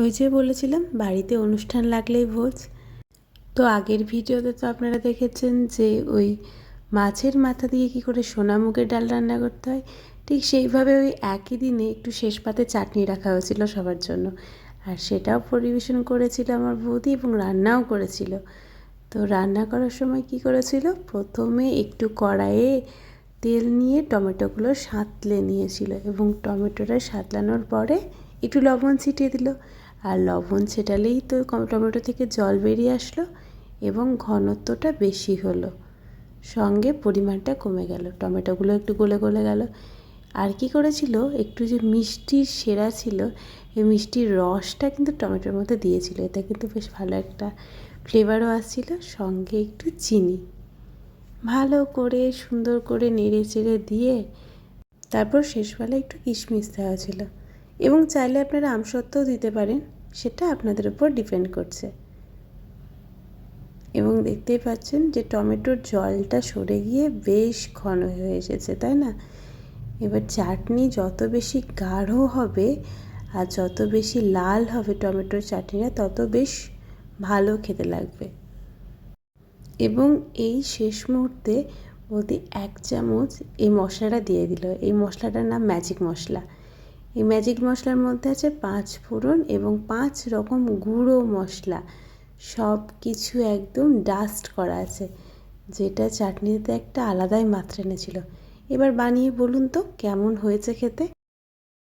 ওই যে বলেছিলাম, বাড়িতে অনুষ্ঠান লাগলেই ভোজ। তো আগের ভিডিওতে তো আপনারা দেখেছেন যে ওই মাছের মাথা দিয়ে কী করে সোনামুগের ডাল রান্না করতে হয়, ঠিক সেইভাবে ওই একই দিনে একটু শেষ পাতে চাটনি রাখা হয়েছিল সবার জন্য। আর সেটাও পরিবেশন করেছিল আমার বৌদি এবং রান্নাও করেছিল। তো রান্না করার সময় কি করেছিল? প্রথমে একটু কড়াইয়ে তেল নিয়ে টমেটোগুলো সাঁতলে নিয়েছিল এবং টমেটোটা সাঁতলানোর পরে একটু লবণ ছিটিয়ে দিল। আর লবণ ছেটালেই তো টমেটো থেকে জল বেরিয়ে আসলো এবং ঘনত্বটা বেশি হলো। সঙ্গে পরিমাণটা কমে গেল। টমেটোগুলো একটু গলে গলে গেল। আর কি করেছিল? একটু যে মিষ্টির সেরা ছিল, এই মিষ্টির রসটা কিন্তু টমেটোর মধ্যে দিয়েছিল। এটা কিন্তু বেশ ভালো একটা ফ্লেভারও আসছিল। সঙ্গে একটু চিনি। ভালো করে সুন্দর করে নেড়ে চেড়ে দিয়ে তারপর শেষবেলা একটু কিশমিশ দেওয়া ছিল। এবং চাইলে আপনারা আমসত্ত্বও দিতে পারেন, সেটা আপনাদের উপর ডিপেন্ড করছে। এবং দেখতেই পাচ্ছেন যে টমেটোর জলটা সরে গিয়ে বেশ ঘন হয়ে এসেছে, তাই না? এবার চাটনি যত বেশি গাঢ় হবে আর যত বেশি লাল হবে টমেটোর চাটনিটা, তত বেশ ভালো খেতে লাগবে। এবং এই শেষ মুহূর্তে বৌদি এক চামচ এই মশলাটা দিয়ে দিল। এই মশলাটার নাম ম্যাজিক মশলা। এই ম্যাজিক মশলার মধ্যে আছে পাঁচ ফোড়ন এবং পাঁচ রকম গুঁড়ো মশলা। সব কিছু একদম ডাস্ট করা আছে। যেটা চাটনিতে একটা আলাদাই মাত্রা এনেছিল। এবার বানিয়ে বলুন তো, কেমন হয়েছে খেতে?